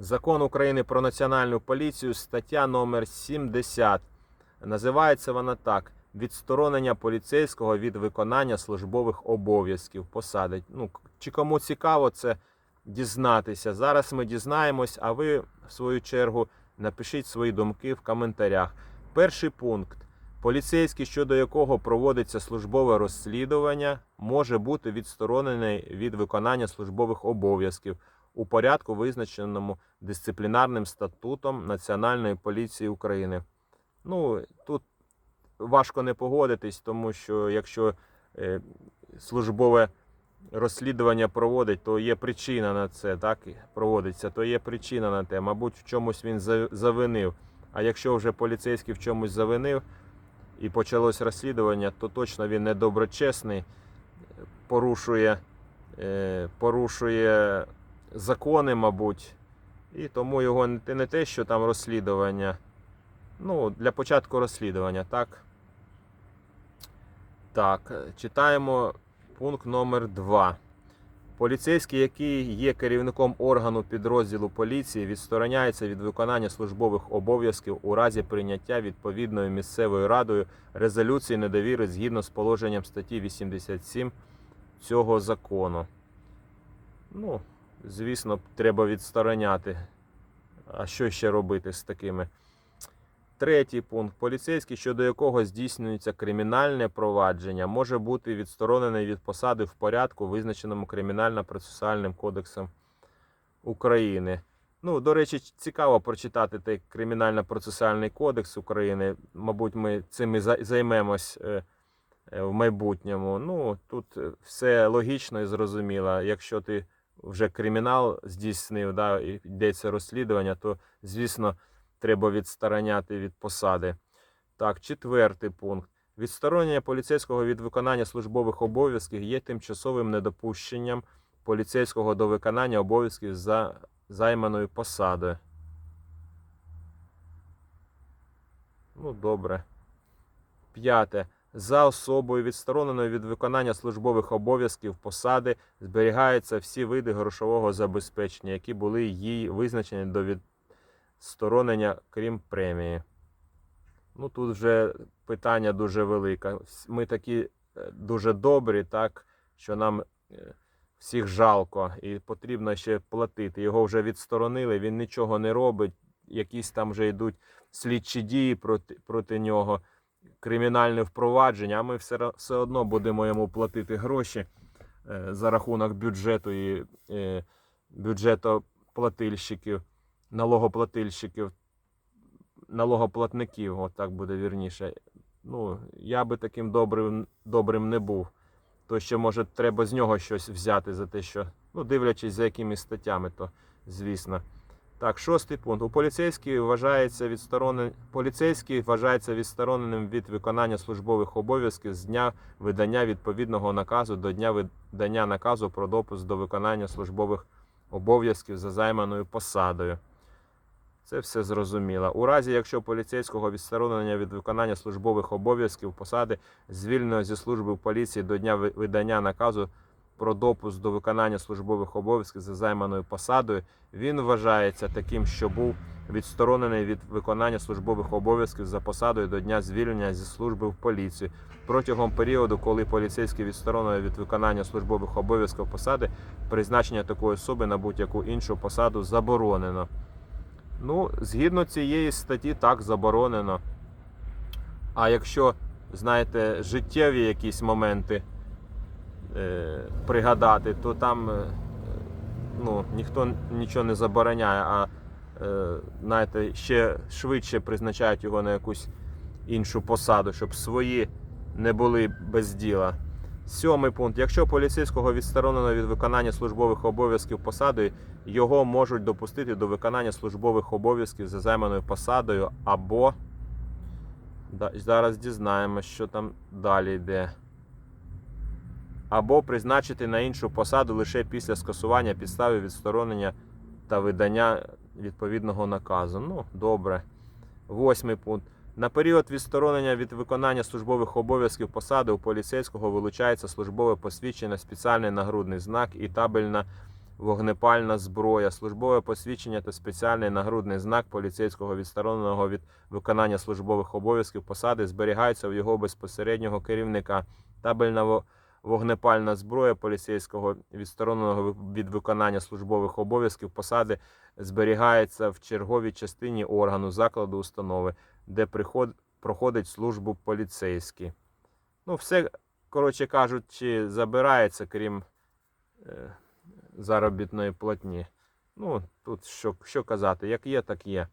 Закон України про національну поліцію, стаття номер 70. Називається вона так: відсторонення поліцейського від виконання службових обов'язків посади. Ну, чи кому цікаво це дізнатися? Зараз ми дізнаємось, а ви, в свою чергу, напишіть свої думки в коментарях. Перший пункт. Поліцейський, щодо якого проводиться службове розслідування, може бути відсторонений від виконання службових обов'язків у порядку, визначеному дисциплінарним статутом Національної поліції України. Ну, тут важко не погодитись, тому що якщо е, службове розслідування проводить, то є причина на це, так проводиться, то є причина на те. Мабуть, в чомусь він завинив. А якщо вже поліцейський в чомусь завинив і почалось розслідування, то точно він недоброчесний, порушує, е, порушує закони, мабуть. І тому його не те, що там розслідування. Ну, для початку розслідування, так? Так, читаємо пункт номер 2. Поліцейський, який є керівником органу підрозділу поліції, відстороняється від виконання службових обов'язків у разі прийняття відповідною місцевою радою резолюції недовіри згідно з положенням статті 87 цього закону. Ну, звісно, треба відстороняти. А що ще робити з такими? Третій пункт. Поліцейський, щодо якого здійснюється кримінальне провадження, може бути відсторонений від посади в порядку, визначеному кримінально-процесуальним кодексом України. Ну, до речі, цікаво прочитати той кримінально-процесуальний кодекс України. Мабуть, ми цим і займемось е, е, в майбутньому. Ну, тут е, все логічно і зрозуміло. Якщо ти вже кримінал здійснив, да, і йдеться розслідування, то, звісно, треба відстороняти від посади. Так, четвертий пункт. Відсторонення поліцейського від виконання службових обов'язків є тимчасовим недопущенням поліцейського до виконання обов'язків за займаною посадою. Ну, добре. П'яте. За особою, відстороненою від виконання службових обов'язків посади, зберігаються всі види грошового забезпечення, які були їй визначені до відсторонення, крім премії. Ну, тут вже питання дуже велике. Ми такі е, дуже добрі, так, що нам е, всіх жалко і потрібно ще платити. Його вже відсторонили, він нічого не робить. Якісь там вже йдуть слідчі дії проти, проти нього, кримінальне впровадження, а ми все, все одно будемо йому платити гроші е, за рахунок бюджету і е, бюджетоплатильщиків, налогоплатильщиків, налогоплатників, от так буде вірніше. Ну, я би таким добрим, добрим не був. То ще, може, треба з нього щось взяти за те, що, ну, дивлячись за якимись статтями, то звісно. Так, шостий пункт. У поліцейський вважається відсторонен... поліцейський вважається відстороненим від виконання службових обов'язків з дня видання відповідного наказу до дня видання наказу про допуск до виконання службових обов'язків за займаною посадою. Це все зрозуміло. У разі, якщо поліцейського відсторонення від виконання службових обов'язків посади звільнено зі служби в поліції до дня видання наказу про допуск до виконання службових обов'язків за займаною посадою, він вважається таким, що був відсторонений від виконання службових обов'язків за посадою до дня звільнення зі служби в поліції. Протягом періоду, коли поліцейський відсторонений від виконання службових обов'язків посади, призначення такої особи на будь-яку іншу посаду заборонено. Ну, згідно цієї статті, так заборонено. А якщо, знаєте, життєві якісь моменти пригадати, то там е, ну, ніхто нічого не забороняє, а е, знаєте, ще швидше призначають його на якусь іншу посаду, щоб свої не були без діла. Сьомий пункт. Якщо поліцейського відсторонено від виконання службових обов'язків посадою, його можуть допустити до виконання службових обов'язків за займаною посадою або. Зараз дізнаємося, що там далі йде. Або призначити на іншу посаду лише після скасування підстави відсторонення та видання відповідного наказу. Ну, добре. Восьмий пункт. На період відсторонення від виконання службових обов'язків посади у поліцейського вилучається службове посвідчення, спеціальний нагрудний знак і табельна вогнепальна зброя, службове посвідчення та спеціальний нагрудний знак поліцейського відстороненого від виконання службових обов'язків посади зберігаються в його безпосереднього керівника. Табельна вогнепальна зброя поліцейського відстороненого від виконання службових обов'язків посади зберігається в черговій частині органу закладу установи, де приход, проходить службу поліцейський. Ну, все, коротше кажучи, забирається, крім е, заробітної платні. Ну, тут що, що казати, як є, так є.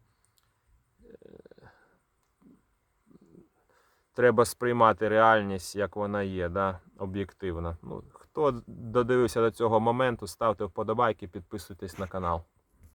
Треба сприймати реальність, як вона є, да? об'єктивно. Ну, хто додивився до цього моменту, ставте вподобайки, підписуйтесь на канал.